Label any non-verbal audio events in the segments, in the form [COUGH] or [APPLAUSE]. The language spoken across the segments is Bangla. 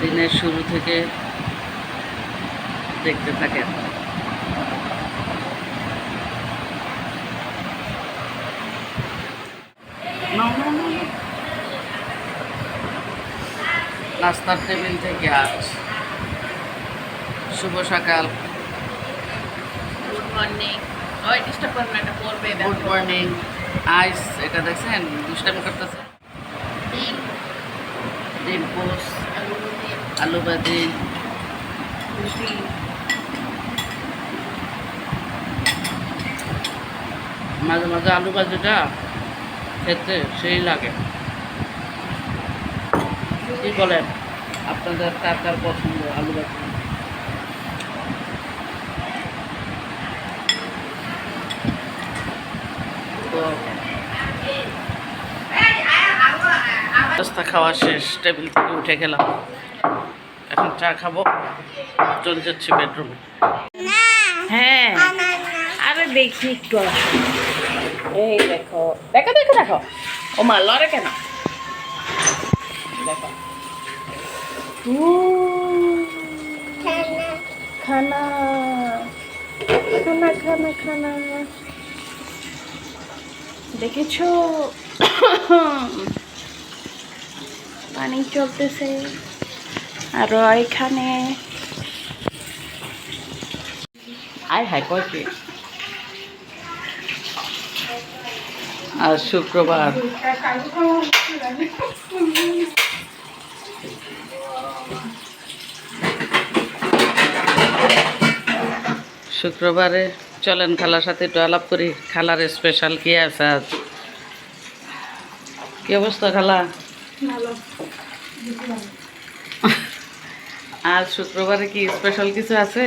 দিনের শুরু থেকে দেখতে থাকেন। নাস্তার টেবিল থেকে আজ। শুভ সকাল। গুড মর্নিং ওই ডিস্টার্ব করবেন এটা পড়বে গুড মর্নিং আইস এটা দেখছেন? দুষ্টামি করতেছে? ডিম ডিম পোস্ট। আলু ভাজি। রুটি মাঝে মাঝে আলু ভাজিটা খেতে সেই লাগে। কি বলেন? আপনাদের কার কার পছন্দ আলু ভাজি? তো খাওয়া শেষ টেবিল থেকে উঠে গেলাম। এখন চা খাব। চলে যাচ্ছি বেডরুমে হ্যাঁ। আরে দেখি একটু এই দেখো দেখো দেখো দেখো। ও মা লড়ে কেন? দেখো। খানা। খানা খানা খানা। দেখেছ? পানি চলতেছে। আর এখানে আয় হায় কয়টি আজ শুক্রবার। শুক্রবারে চলেন খালার সাথে একটু আলাপ করি। খালার স্পেশাল কি আছে আজ? কি অবস্থা খালা? ভালো। আজ শুক্রবারে কি স্পেশাল কিছু আছে?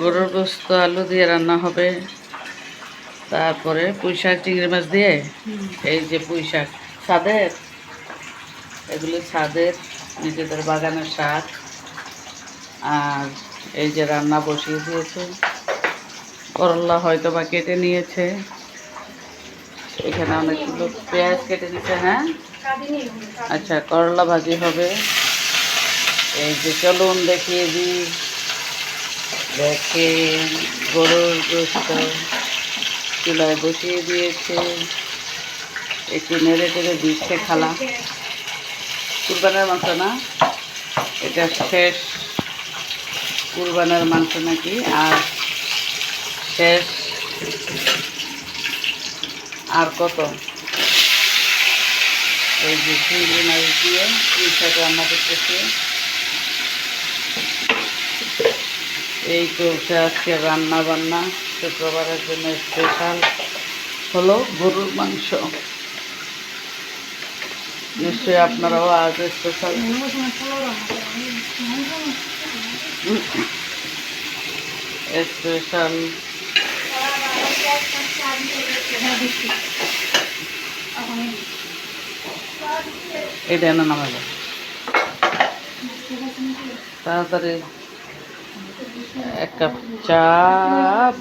গরুর গোস্ত আলু দিয়ে রান্না হবে। তারপরে পুঁই শাক চিংড়ি মাছ দিয়ে? এই যে পুঁই শাক ছাদের এগুলো ছাদের নিজেদের বাগানের শাক আর এই যে রান্না বসিয়ে দিয়েছে। করলা হয়তো বা কেটে নিয়েছে। এখানে অনেকগুলো পেঁয়াজ কেটে দিচ্ছে হ্যাঁ? আচ্ছা করলা ভাজি হবে। এই যে চলুন দেখিয়ে দিই। দেখেন, গরুর গোস্ত চুলায় বসিয়ে দিয়েছে। একটু নেড়ে টেড়ে দিচ্ছে খালা। কুরবানের মাংস না? এটা শেষ কুরবানের মাংস নাকি? আর শেষ আর কত? এই যে চিংড়ি মাছ দিয়ে পুঁই রান্না করতেছে। এই চলছে আজকে রান্না বান্না, শুক্রবারের জন্য স্পেশাল হলো গরুর মাংস। নিশ্চয়ই আপনারাও আজ স্পেশাল স্পেশাল এটা না নামাবো তাড়াতাড়ি এক কাপ চা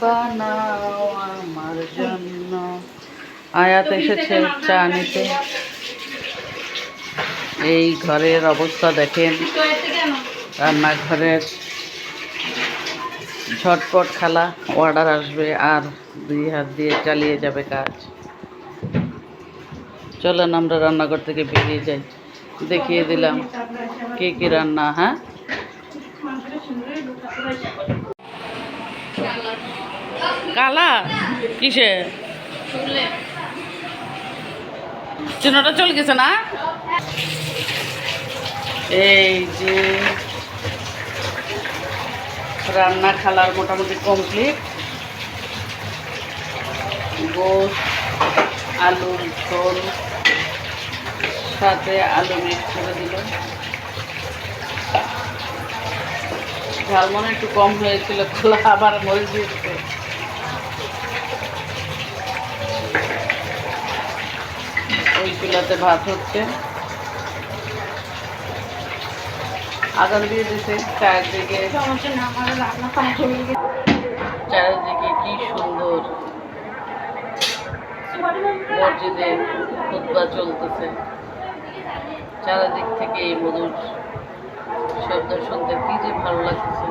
বানাও আমার জন্য। আয়াত এসেছে চা নিতে। এই ঘরের অবস্থা দেখেন। রান্নাঘরের ঝটপট খালা অর্ডার আসবে আর দুই হাত দিয়ে চালিয়ে যাবে কাজ। চলেন আমরা রান্নাঘর থেকে বেরিয়ে যাই। দেখিয়ে দিলাম কি কি রান্না হ্যাঁ? কালা, কিসে? চিহ্নটা চলে গেছে না? এই যে রান্না খালার মোটামুটি কমপ্লিট গোস আলুর ঝোল, সাথে আলু মিক্স করে দিল। ঝাল মনে একটু কম হয়েছিল খোলা আবার মরিচ দিয়েছে ওই চুলাতে ভাত হচ্ছে। আদান দিয়ে দিছে চারদিকে চারিদিকে কি সুন্দর মসজিদে খুতবা চলতেছে। চারিদিক থেকে এই মধুর শব্দ শুনতে কি যে ভালো লাগতেছে।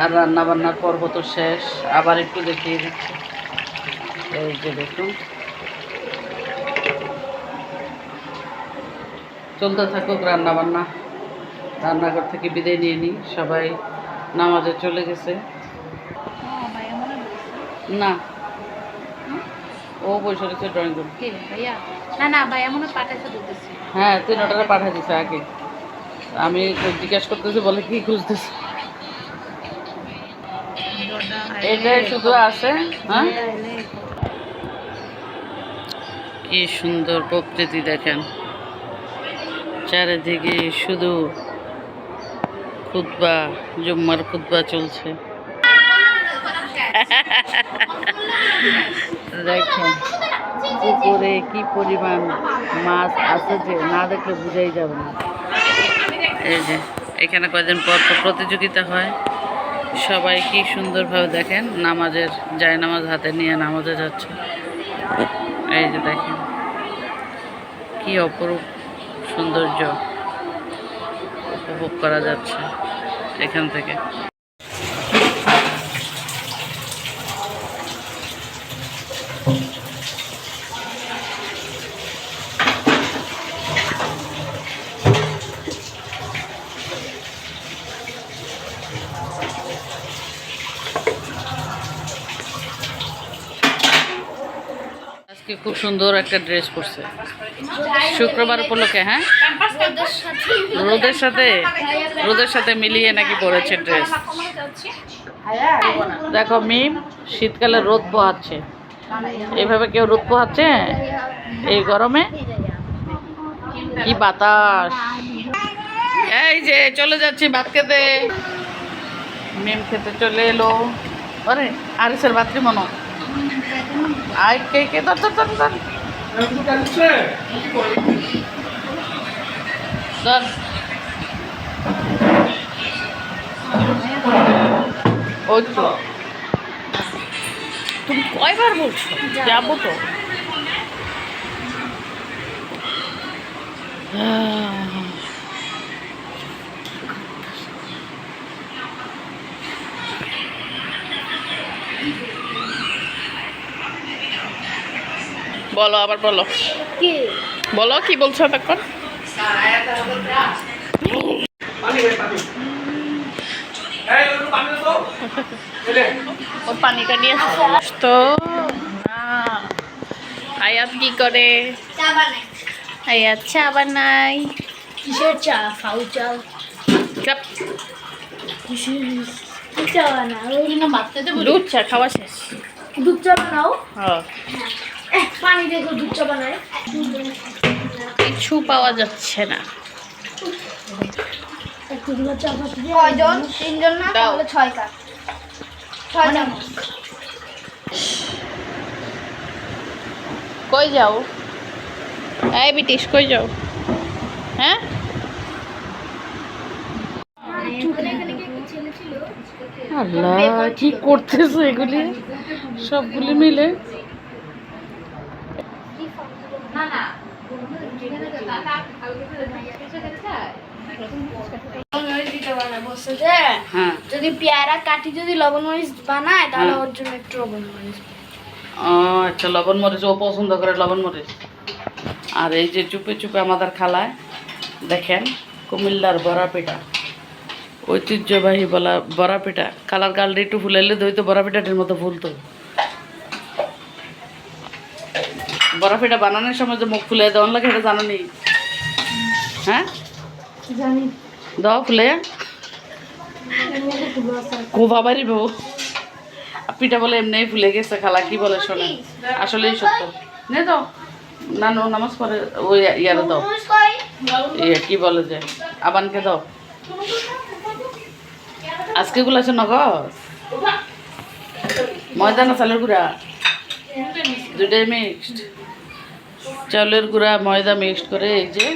আর রান্না বান্নার পর্ব তো শেষ, আবার একটু দেখিয়ে দিচ্ছি। এই যে দেখুন। চলতে থাকুক রান্না বান্না রান্নাঘর থেকে বিদায় নিয়ে নিই। সবাই নামাজে চলে গেছে। না। ও বসে রয়েছে ড্রয়িং রুম না না ভাইয়া মনে হয় পাঠাইছে হ্যাঁ তুই নটারে পাঠিয়ে দিছে আগে। আমি জিজ্ঞেস করতেছি বলে কি খুঁজতেছি? এটাই শুধু আছে হ্যাঁ? কি সুন্দর প্রকৃতি দেখেন। চারিদিকে শুধু খুতবা, জুম্মার খুতবা চলছে। দেখেন পুকুরে কি পরিমাণ মাছ আছে যে না দেখলে বুঝাই যাবে না। এই যে, এখানে কয়েকদিন পর পর প্রতিযোগিতা হয়। সবাই কি সুন্দরভাবে দেখেন, নামাজের, যায় নামাজ হাতে নিয়ে নামাজে যাচ্ছে। এই যে দেখেন, কি অপরূপ সৌন্দর্য। উপভোগ করা যাচ্ছে এখান থেকে। আজকে খুব সুন্দর একটা ড্রেস পরছে। শুক্রবার উপলক্ষে হ্যাঁ? রোদের সাথে রোদের সাথে মিলিয়ে নাকি পরেছে ড্রেস। দেখো মিম, শীতকালে রোদ পোহাচ্ছে। এইভাবে কেউ রোদ পোহাচ্ছে? এই গরমে? কি বাতাস। এই যে, চলে যাচ্ছি ভাত খেতে। মিম খেতে চলে এলো। আরে আরিসের বাত্রি মনো আয় কে কে? ধর ধর ধর ধর। ওই তো। তুমি কয়বার বলছো? যাব তো। বলো আবার বলো। বলো কি বলছো [LAUGHS] নিয়ে তো আয়াত কি করে? আয়াত চা বানাই। কিসের চা? ফাউ চা বানাও। দুধ চা খাওয়া শেষ। দুধ চা বানাও? হ্যাঁ। পানি দেখো দুধ চা বানায়। কিছু পাওয়া যাচ্ছে না। একটু দুধ কয়জন তিনজন না? তাহলে ছয় কাপ। ছয় চামচ কই যাও? এই বিটিশ কই যাও? হ্যাঁ? আল্লাহ কি করতেছে এগুলি? সবগুলি মিলে দিতে পারে বলছে যে হ্যাঁ যদি পেয়ারা কাটি যদি লবণ মরিচ বানায় তাহলে হ্যাঁ। ওর জন্য একটু লবণ মরিচ। ও আচ্ছা লবণ মরিচ ও পছন্দ করে লবণ মরিচ। আর এই যে চুপে চুপে আমাদের খালায় দেখেন কুমিল্লার বড়া পিঠা। ঐতিহ্যবাহী বলা বড়া পিঠা। কালার কালটা একটু ফুলাইলে দইতো বড়া পিঠাটির মতো ফুলতো। বড়া পিঠা বানানোর সময় যে মুখ ফুলে দেওয়ান লাগে এটা জানো নি? হ্যাঁ? জানি। দাও ফুলে। কো বাবারি বউ। পিঠা বলে এমনি ফুলে গেছে খালা কি বলে শোনে? আসলেই সত্য। নে দাও। না নো নামাজ পড়ে ওই ইয়ারে দাও। ইয়ে কি বলে যে? আবানকে দাও। আজকে গুলো আছে নগদ। ময়দা না চালের গুঁড়া। দুটাই মিক্সড চালের গুঁড়া ময়দা মিক্সড করে এই যে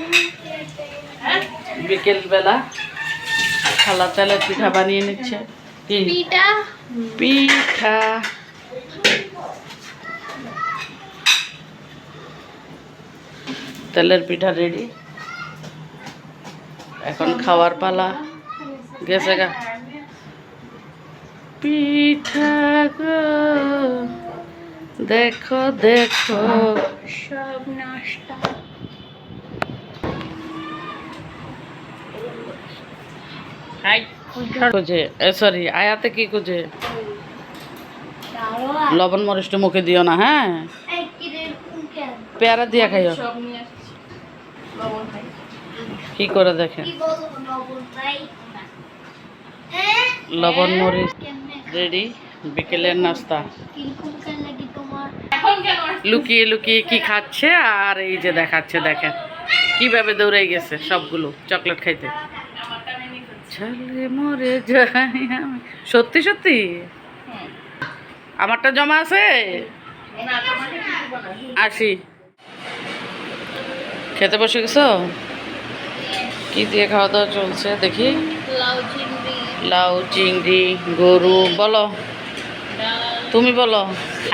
বিকেলবেলা খালা চালের পিঠা বানিয়ে নিচ্ছে। পিঠা। পিঠা। তেলের পিঠা রেডি এখন খাওয়ার পালা। গেছে গা। পিঠা গো দেখো দেখো। সব নাস্তা সরি আয়াতে কি খুঁজে? লবণ মরিচটা মুখে দিও না হ্যাঁ? পেয়ারা দিয়া খাইও। সব নিয়ে আসছি। লবণ খাই। কি করে দেখেন লবণ মরিচ রেডি বিকেলের নাস্তা। লুকিয়ে লুকিয়ে কি খাচ্ছে আর এই যে দেখাচ্ছে দেখেন। কীভাবে দৌড়ে গেছে সবগুলো চকলেট খাইতে। মরে যাই সত্যি সত্যি? আমারটা জমা আছে? আসি। খেতে বসে গেছো? কি দিয়ে খাওয়া দাওয়া চলছে দেখি। লাউ চিংড়ি গরু বলো। তুমি বলো,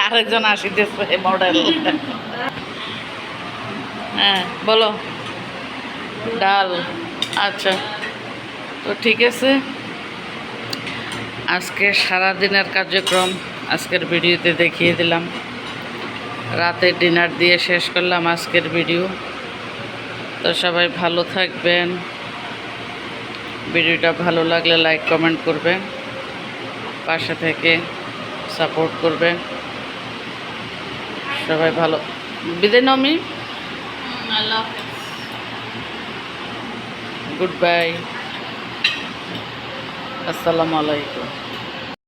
আরেকজন আসিতেছে মডেল হ্যাঁ বলো। ডাল আচ্ছা। তো ঠিক আছে। আজকে সারা দিনের কার্যক্রম আজকের ভিডিওতে দেখিয়ে দিলাম। রাতে ডিনার দিয়ে শেষ করলাম আজকের ভিডিও। তো সবাই ভালো থাকবেন। ভিডিওটা ভালো লাগলে লাইক, কমেন্ট করবেন। পাশে থেকে সাপোর্ট করবেন সবাই ভালো। বিদে নমি গুড বাই আসসালামু আলাইকুম।